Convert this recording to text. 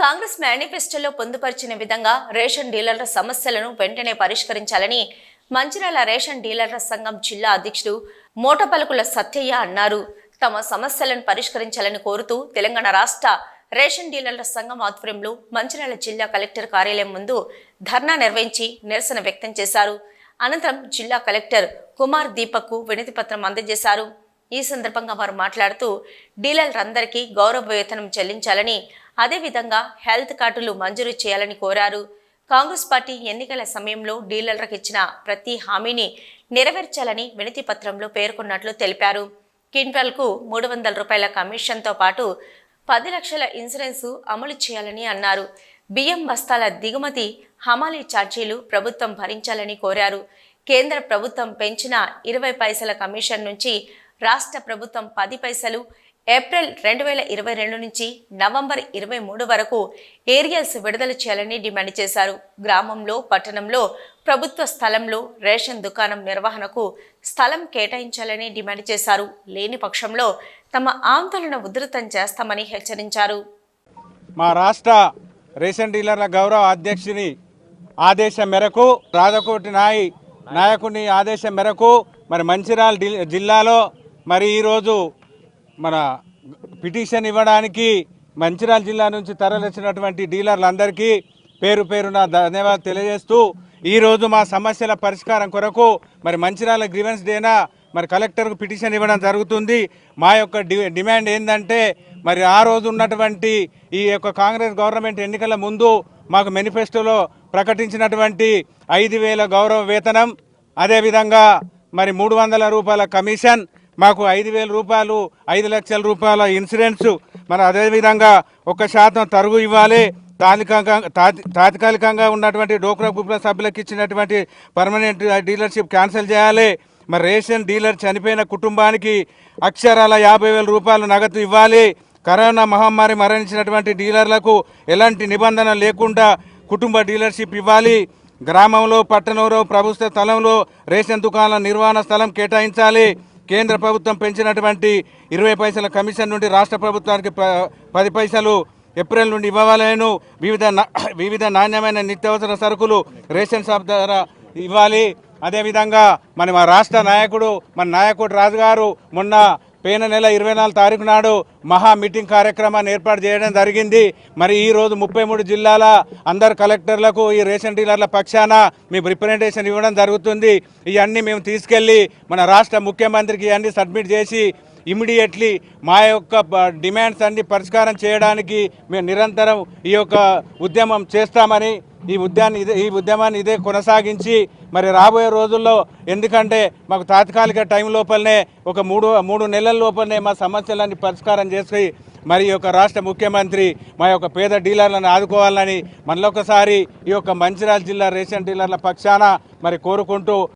కాంగ్రెస్ మేనిఫెస్టోలో పొందుపరిచిన విధంగా రేషన్ డీలర్ల సమస్యలను వెంటనే పరిష్కరించాలని మంచిర్యాల రేషన్ డీలర్ల సంఘం జిల్లా అధ్యక్షుడు మోటపలుకుల సత్యయ్య అన్నారు. తమ సమస్యలను పరిష్కరించాలని కోరుతూ తెలంగాణ రాష్ట్ర రేషన్ డీలర్ల సంఘం ఆధ్వర్యంలో మంచిర్యాల జిల్లా కలెక్టర్ కార్యాలయం ముందు ధర్నా నిర్వహించి నిరసన వ్యక్తం చేశారు. అనంతరం జిల్లా కలెక్టర్ కుమార్ దీపక్కు వినతి పత్రం అందజేశారు. ఈ సందర్భంగా వారు మాట్లాడుతూ డీలర్లందరికీ గౌరవ వేతనం చెల్లించాలని అదేవిధంగా హెల్త్ కార్డులు మంజూరు చేయాలని కోరారు. కాంగ్రెస్ పార్టీ ఎన్నికల సమయంలో డీలర్లకు ఇచ్చిన ప్రతి హామీని నెరవేర్చాలని వినతి పత్రంలో పేర్కొన్నట్లు తెలిపారు. క్వింటాల్కు మూడు వందల రూపాయల కమిషన్తో పాటు పది లక్షల ఇన్సూరెన్సు అమలు చేయాలని అన్నారు. బియ్యం బస్తాల దిగుమతి హమాలీ ఛార్జీలు ప్రభుత్వం భరించాలని కోరారు. కేంద్ర ప్రభుత్వం పెంచిన ఇరవై పైసల కమిషన్ నుంచి రాష్ట్ర ప్రభుత్వం పది పైసలు ఏప్రిల్ రెండు వేల ఇరవై రెండు నుంచి నవంబర్ ఇరవై మూడు వరకు ఏరియల్స్ విడుదల చేయాలని డిమాండ్ చేశారు. గ్రామంలో పట్టణంలో ప్రభుత్వ స్థలంలో రేషన్ దుకాణం నిర్వహణకు స్థలం కేటాయించాలని డిమాండ్ చేశారు. లేని పక్షంలో తమ ఆందోళన ఉధృతం చేస్తామని హెచ్చరించారు. మా రాష్ట్ర రేషన్ డీలర్ల గౌరవ అధ్యక్షుని ఆదేశం మేరకు రాజకోటి నాయి నాయకుని ఆదేశం మేరకు మరి మంచిర్యాల జిల్లాలో మరి ఈరోజు మన పిటిషన్ ఇవ్వడానికి మంచిర్యాల జిల్లా నుంచి తరలించినటువంటి డీలర్లందరికీ పేరు పేరున ధన్యవాదాలు తెలియజేస్తూ ఈరోజు మా సమస్యల పరిష్కారం కొరకు మరి మంచిర్యాల గ్రీవెన్స్ డేనా మరి కలెక్టర్కు పిటిషన్ ఇవ్వడం జరుగుతుంది. మా యొక్క డి డిమాండ్ ఏంటంటే మరి ఆ రోజు ఉన్నటువంటి ఈ యొక్క కాంగ్రెస్ గవర్నమెంట్ ఎన్నికల ముందు మాకు మేనిఫెస్టోలో ప్రకటించినటువంటి ఐదు వేల గౌరవ వేతనం అదేవిధంగా మరి మూడు వందల రూపాయల కమిషన్ మాకు ఐదు వేల రూపాయలు ఐదు లక్షల రూపాయల ఇన్సూరెన్స్ మరి అదేవిధంగా ఒక శాతం తరుగు ఇవ్వాలి. తాత్కాలికంగా తాత్కాలికంగా ఉన్నటువంటి డోక్రా గ్రూప్ల సభ్యులకు ఇచ్చినటువంటి పర్మనెంట్ డీలర్షిప్ క్యాన్సిల్ చేయాలి. మరి రేషన్ డీలర్ చనిపోయిన కుటుంబానికి అక్షరాల యాభై వేల రూపాయలు నగదు ఇవ్వాలి. కరోనా మహమ్మారి మరణించినటువంటి డీలర్లకు ఎలాంటి నిబంధన లేకుండా కుటుంబ డీలర్షిప్ ఇవ్వాలి. గ్రామంలో పట్టణంలో ప్రభుత్వ స్థలంలో రేషన్ దుకాణాల నిర్వహణ స్థలం కేటాయించాలి. కేంద్ర ప్రభుత్వం పెంచినటువంటి ఇరవై పైసల కమిషన్ నుండి రాష్ట్ర ప్రభుత్వానికి ప- పది పైసలు ఏప్రిల్ నుండి ఇవ్వాలను వివిధ వివిధ నాణ్యమైన నిత్యావసర సరుకులు రేషన్ షాప్ ద్వారా ఇవ్వాలి. అదేవిధంగా మన మా రాష్ట్ర నాయకుడు మన నాయకుడు రాజు గారు మొన్న పోయిన నెల ఇరవై నాలుగు తారీఖు నాడు మహా మీటింగ్ కార్యక్రమాన్ని ఏర్పాటు చేయడం జరిగింది. మరి ఈరోజు ముప్పై మూడు జిల్లాల అందరు కలెక్టర్లకు ఈ రేషన్ డీలర్ల పక్షాన మేము రిప్రజెంటేషన్ ఇవ్వడం జరుగుతుంది. ఇవన్నీ మేము తీసుకెళ్ళి మన రాష్ట్ర ముఖ్యమంత్రికి ఇవన్నీ సబ్మిట్ చేసి ఇమీడియట్లీ మా యొక్క డిమాండ్స్ అన్ని పరిష్కారం చేయడానికి మేము నిరంతరం ఈ యొక్క ఉద్యమం చేస్తామని ఈ ఉద్యాన్ని ఇదే ఈ ఉద్యమాన్ని ఇదే కొనసాగించి మరి రాబోయే రోజుల్లో ఎందుకంటే మాకు తాత్కాలిక టైం లోపలనే ఒక మూడు మూడు నెలల లోపలనే మా సమస్యలన్నీ పరిష్కారం చేసి మరి ఈ యొక్క రాష్ట్ర ముఖ్యమంత్రి మా యొక్క పేద డీలర్లను ఆదుకోవాలని మళ్ళొకసారి ఈ యొక్క మంచిర్యాల జిల్లా రేషన్ డీలర్ల పక్షాన మరి కోరుకుంటూ